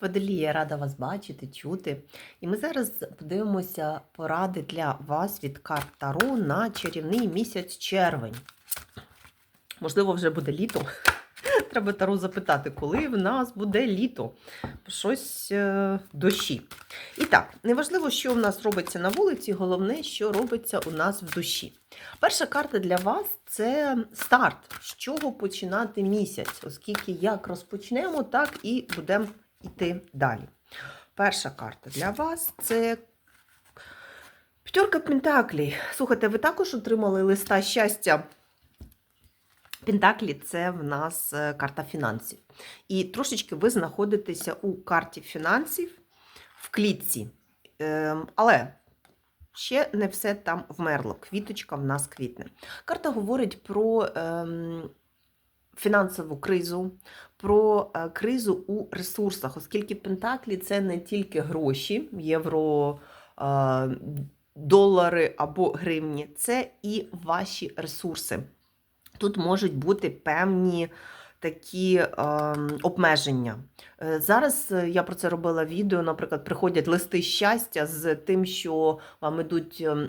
Водолія, рада вас бачити, чути. І ми зараз подивимося поради для вас від карт Таро на чарівний місяць червень. Можливо, вже буде літо. Треба Таро запитати, коли в нас буде літо. Щось е, дощі. І так, неважливо, що в нас робиться на вулиці, головне, що робиться у нас в душі. Перша карта для вас це старт, з чого починати місяць, оскільки як розпочнемо, так і будемо йти далі. Перша карта для вас це п'ятерка Пентаклей. Слухайте, ви також отримали листа щастя. Пентаклі це в нас е, карта фінансів. І трошечки ви знаходитеся у карті фінансів в клітці. Ем, але ще не все там вмерло. Квіточка в нас квітне. Карта говорить про ем, фінансову кризу, про е, кризу у ресурсах, оскільки Пентаклі це не тільки гроші, євро, е, долари або гривні, це і ваші ресурси. Тут можуть бути певні такі е, обмеження. Е, Зараз е, я про це робила відео, наприклад, приходять листи щастя з тим, що вам ідуть ем,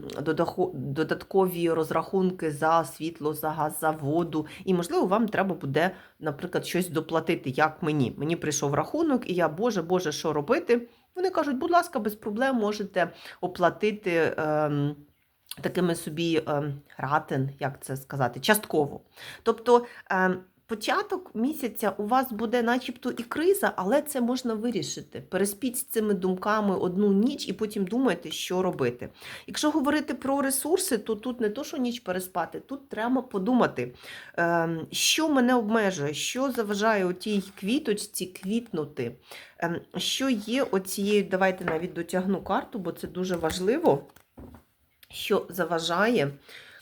додаткові розрахунки за світло, за газ, за воду. І, можливо, вам треба буде, наприклад, щось доплатити, як мені. Мені прийшов рахунок, і я, Боже, Боже, що робити? Вони кажуть, будь ласка, без проблем можете оплатити. Ем, Такими собі ем, ратин, як це сказати, частково. Тобто ем, початок місяця у вас буде начебто і криза, але це можна вирішити. Переспіть з цими думками одну ніч і потім думайте, що робити. Якщо говорити про ресурси, то тут не то, що ніч переспати, тут треба подумати, ем, що мене обмежує, що заважає у тій квіточці квітнути, ем, що є оцією, давайте навіть дотягну карту, бо це дуже важливо що заважає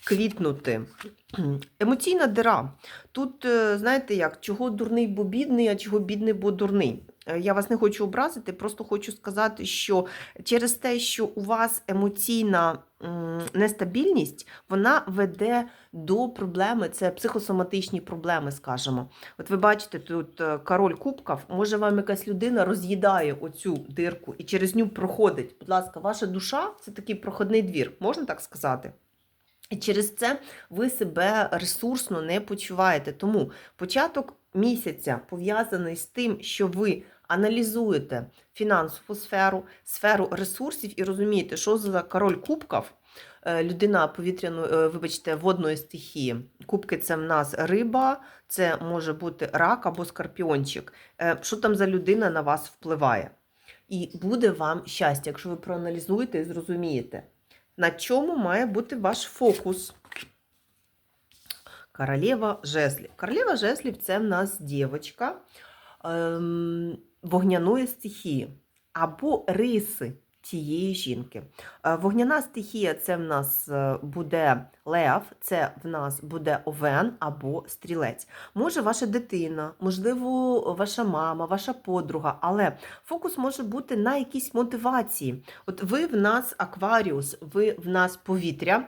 квітнути. Емоційна дира. Тут, е, знаєте як, чого дурний, бо бідний, а чого бідний, бо дурний. Е, Я вас не хочу образити, просто хочу сказати, що через те, що у вас емоційна нестабільність, вона веде до проблеми, це психосоматичні проблеми, скажімо. От ви бачите, тут е, король кубків, може вам якась людина роз'їдає оцю дирку і через ню проходить. Будь ласка, ваша душа це такий проходний двір, можна так сказати? І через це ви себе ресурсно не почуваєте. Тому початок місяця пов'язаний з тим, що ви аналізуєте фінансову сферу, сферу ресурсів і розумієте, що за король кубків, е, людина повітряної, е, вибачте, водної стихії. Кубки це в нас риба, це може бути рак або скорпіончик. Е, Що там за людина на вас впливає? І буде вам щастя, якщо ви проаналізуєте і зрозумієте. На чому має бути ваш фокус? Королева жезлів. Королева жезлів це в нас дівчинка ем, вогняної стихії або риси тієї жінки. Е, Вогняна стихія це в нас е, буде лев, це в нас буде овен або стрілець. Може, ваша дитина, можливо, ваша мама, ваша подруга, але фокус може бути на якійсь мотивації. От ви в нас акваріус, ви в нас повітря.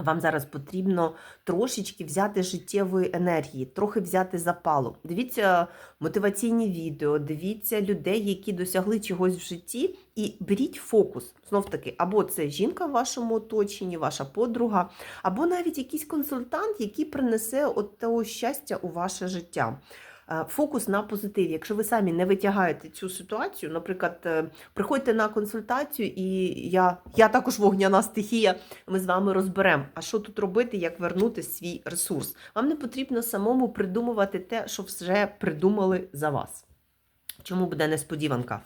Вам зараз потрібно трошечки взяти життєвої енергії, трохи взяти запалу. Дивіться мотиваційні відео, дивіться людей, які досягли чогось в житті, і беріть фокус. Знов таки, або це жінка в вашому оточенні, ваша подруга, або навіть якийсь консультант, який принесе от того щастя у ваше життя. Е, Фокус на позитиві. Якщо ви самі не витягаєте цю ситуацію, наприклад, е, приходьте на консультацію, і я, я також вогняна стихія, ми з вами розберемо, а що тут робити, як вернути свій ресурс. Вам не потрібно самому придумувати те, що вже придумали за вас. Чому буде несподіванка?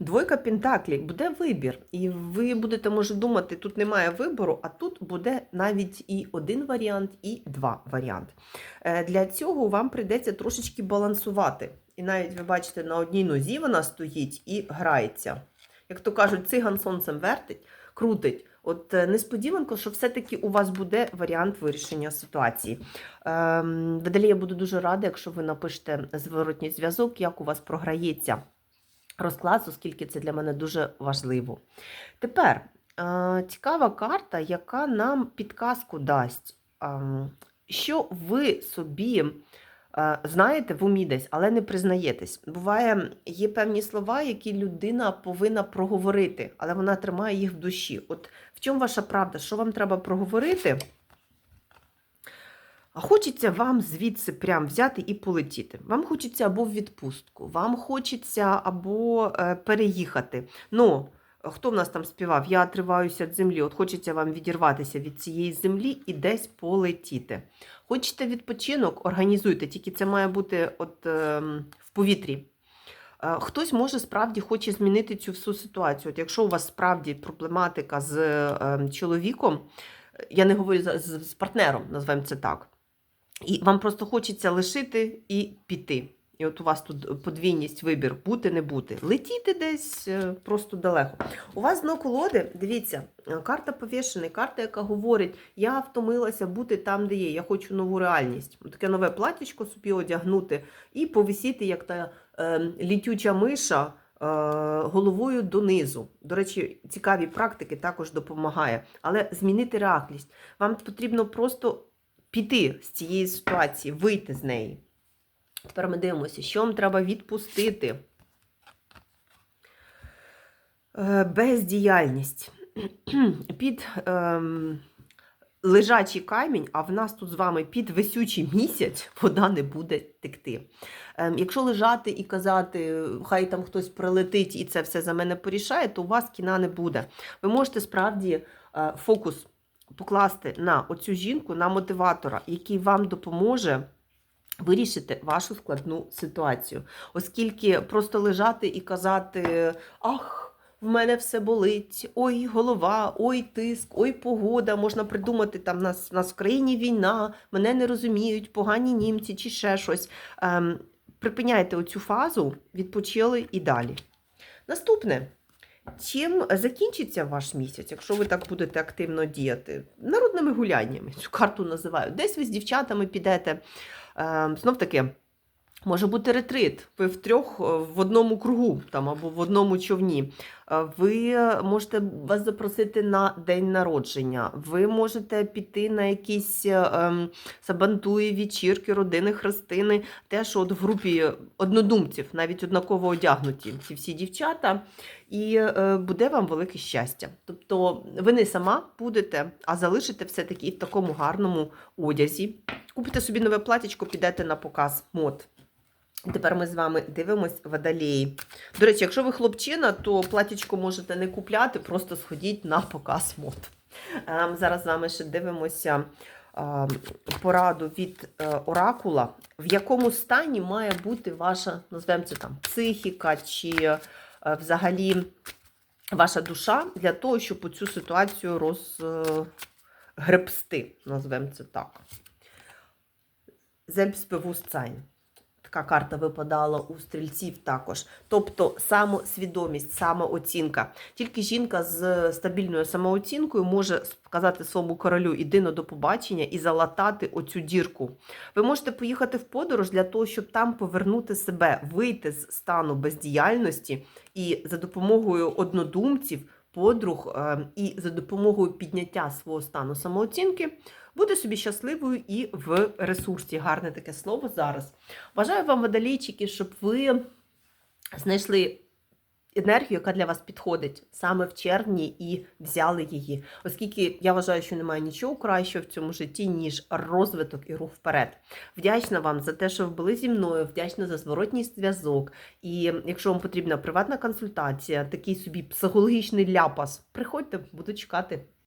Двойка Пентаклів буде вибір, і ви будете, може, думати, тут немає вибору, а тут буде навіть і один варіант, і два варіанти. Е, Для цього вам прийдеться трошечки балансувати. І навіть ви бачите, на одній нозі вона стоїть і грається. Як то кажуть, циган сонцем вертить, крутить. От е, несподіванко, що все-таки у вас буде варіант вирішення ситуації. Ем, Видалі, я буду дуже рада, якщо ви напишете зворотній зв'язок, як у вас програється розклад, оскільки це для мене дуже важливо. Тепер е, цікава карта, яка нам підказку дасть, е, що ви собі Е, Знаєте, в умі десь, але не признаєтесь. Буває, є певні слова, які людина повинна проговорити, але вона тримає їх в душі. От в чому ваша правда? Що вам треба проговорити? А хочеться вам звідси прям взяти і полетіти. Вам хочеться або в відпустку, вам хочеться або е, переїхати. Ну, хто в нас там співав? Я отриваюся від землі. От хочеться вам відірватися від цієї землі і десь полетіти. Хочете відпочинок, організуйте, тільки це має бути от, е, в повітрі. Е, Хтось може справді хоче змінити цю всю ситуацію. От якщо у вас справді проблематика з е, чоловіком, я не говорю з, партнером, назвемо це так. І вам просто хочеться лишити і піти. І от у вас тут подвійність вибір бути, не бути. Летіти десь е, просто далеко. У вас дно колоди, дивіться, е, карта повішений, карта, яка говорить: я втомилася бути там, де є, я хочу нову реальність. Таке нове платічко собі одягнути і повисіти, як та е, літюча миша. е, Головою донизу. До речі, цікаві практики також допомагає. Але змінити реальність. Вам потрібно просто піти з цієї ситуації, вийти з неї. Тепер ми дивимося, що вам треба відпустити. Е, Бездіяльність. Під ем, лежачий камінь, а в нас тут з вами під висючий місяць вода не буде текти. Ем, якщо лежати і казати, хай там хтось прилетить і це все за мене порішає, то у вас кіна не буде. Ви можете справді е, фокус покласти на оцю жінку, на мотиватора, який вам допоможе вирішити вашу складну ситуацію. Оскільки просто лежати і казати, ах. В мене все болить, ой, голова, ой, тиск, ой, погода. Можна придумати там нас, нас в країні війна, мене не розуміють, погані німці чи ще щось. Ем, припиняйте оцю фазу, відпочили і далі. Наступне. Чим закінчиться ваш місяць, якщо ви так будете активно діяти? Народними гуляннями. Цю карту називають. Десь ви з дівчатами підете. Ем, знов таки, може бути ретрит. Ви втрьох е, в одному кругу там, або в одному човні. Е, Ви можете вас запросити на день народження. Ви можете піти на якісь ем, сабантуї, вечірки, родини, хрестини. Теж от в групі однодумців, навіть однаково одягнуті ці всі дівчата. І е, буде вам велике щастя. Тобто ви не сама будете, а залишите все-таки в такому гарному одязі. Купите собі нове платічко, підете на показ мод. Тепер ми з вами дивимось водолії. До речі, якщо ви хлопчина, то платічко можете не купляти, просто сходіть на показ мод. Ем, Зараз з вами ще дивимося ем, пораду від е, оракула, в якому стані має бути ваша, назвемо це там, психіка чи е, взагалі ваша душа для того, щоб цю ситуацію розгребсти, назвемо це так. Selbstbewusstsein. Така карта випадала у стрільців також. Тобто самосвідомість, самооцінка. Тільки жінка з стабільною самооцінкою може сказати своєму королю іди на до побачення і залатати оцю дірку. Ви можете поїхати в подорож для того, щоб там повернути себе, вийти з стану бездіяльності і за допомогою однодумців, подруг е, і за допомогою підняття свого стану самооцінки бути собі щасливою і в ресурсі. Гарне таке слово зараз. Бажаю вам, водолійчики, щоб ви знайшли енергію, яка для вас підходить саме в червні, і взяли її. Оскільки я вважаю, що немає нічого кращого в цьому житті, ніж розвиток і рух вперед. Вдячна вам за те, що ви були зі мною, вдячна за зворотній зв'язок. І якщо вам потрібна приватна консультація, такий собі психологічний ляпас, приходьте, буду чекати.